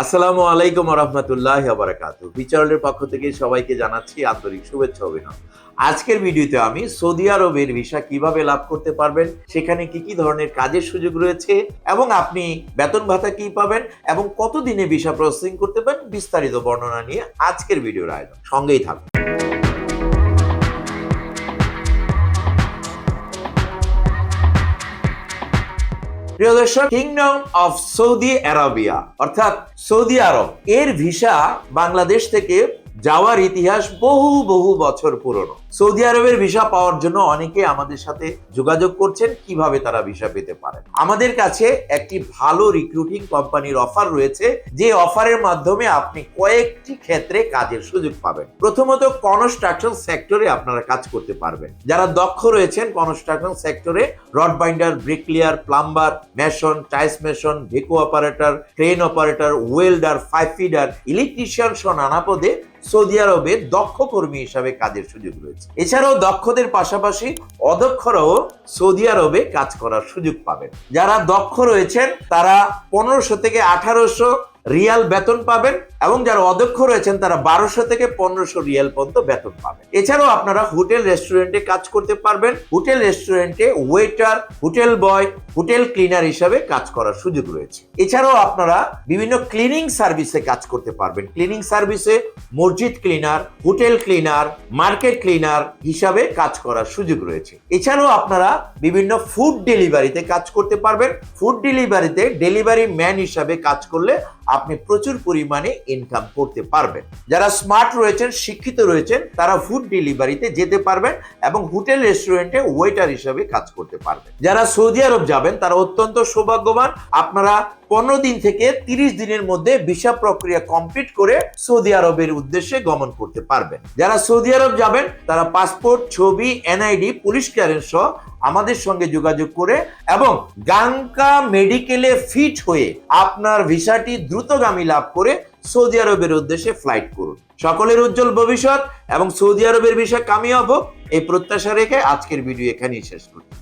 আসসালামু আলাইকুম রহমতুল্লাহ বারাকাত বিচারের পক্ষ থেকে সবাইকে জানাচ্ছি আন্তরিক শুভেচ্ছা অভিনন্দন। আজকের ভিডিওতে আমি সৌদি আরবের ভিসা কীভাবে লাভ করতে পারবেন, সেখানে কি কি ধরনের কাজের সুযোগ রয়েছে এবং আপনি বেতন ভাতা কি পাবেন এবং কতদিনে ভিসা প্রসেসিং করতে পারেন বিস্তারিত বর্ণনা নিয়ে আজকের ভিডিওর আয়োজন। সঙ্গেই থাকুন। প্রিয় দর্শক কিংডম অফ সৌদি আরবিয়া অর্থাৎ সৌদি আরব এর ভিসা বাংলাদেশ থেকে যাওয়ার ইতিহাস বহু বহু বছর পুরনো। সৌদি আরবের ভিসা পাওয়ার জন্য অনেকে আমাদের সাথে যোগাযোগ করছেন, কীভাবে তারা ভিসা পেতে পারেন আমাদের কাছে একটি ভালো রিক্রুটিং কোম্পানির অফার রয়েছে, যে অফারের মাধ্যমে আপনি কয়েকটি ক্ষেত্রে কাজের সুযোগ পাবেন। প্রথমত কনস্ট্রাকশন সেক্টরে আপনারা কাজ করতে পারবেন। যারা দক্ষ রয়েছেন কনস্ট্রাকশন সেক্টরে rod binder bricklayer plumber mason tiles mason ভেকো operator crane operator welder pipe fitter electrician সহ নানা পদে সৌদি আরবে দক্ষ কর্মী হিসাবে কাজের সুযোগ রয়েছে। এছাড়াও দক্ষদের পাশাপাশি অদক্ষরাও সৌদি আরবে কাজ করার সুযোগ পাবেন। যারা দক্ষ রয়েছেন, তারা পনেরোশো থেকে আঠারোশো রিয়াল বেতন পাবেন এবং যারা অদক্ষ রয়েছেন, তারা বারোশো থেকে পনেরোশো রিয়াল পর্যন্ত বেতন পাবেন। এছাড়াও আপনারা হোটেল, রেস্টুরেন্টে কাজ করতে পারবেন। হোটেল, রেস্টুরেন্টে waiter, hotel boy, hotel cleaner হিসাবে কাজ করার সুযোগ রয়েছে। এছাড়াও আপনারা বিভিন্ন ক্লিনিং সার্ভিসে কাজ করতে পারবেন। ক্লিনিং সার্ভিসে মসজিদ cleaner, hotel cleaner, market cleaner হিসাবে কাজ করার সুযোগ রয়েছে। এছাড়াও আপনারা বিভিন্ন ফুড ডেলিভারিতে কাজ করতে পারবেন। ফুড ডেলিভারিতে ডেলিভারি ম্যান হিসাবে কাজ করলে আপনি প্রচুর পরিমাণে ইনকাম করতে পারবেন। যারা স্মার্ট রয়েছেন, শিক্ষিত রয়েছেন, তারা ফুড ডেলিভারিতে যেতে পারবেন এবং হোটেল রেস্টুরেন্টে ওয়েটার হিসাবে কাজ করতে পারবেন। যারা সৌদি আরব যাবেন, তারা অত্যন্ত সৌভাগ্যবান। আপনারা পনেরো দিন থেকে তিরিশ দিনের মধ্যে ভিসা প্রক্রিয়া কমপ্লিট করে সৌদি আরবের উদ্দেশ্যে গমন করতে পারবেন। যারা সৌদি আরব যাবেন, তারা পাসপোর্ট, ছবি এনআইডি পুলিশ ক্লিয়ারেন্স সহ আমাদের সঙ্গে যোগাযোগ করে এবং গাঙ্কা মেডিকেলে ফিট হয়ে আপনার ভিসাটি দ্রুতগামী লাভ করে সৌদি আরবের উদ্দেশ্যে ফ্লাইট করুন। সকলের উজ্জ্বল ভবিষ্যৎ এবং সৌদি আরবের ভিসা কামিয়াব। এই প্রত্যাশা রেখে আজকের ভিডিও এখানেই শেষ করছি।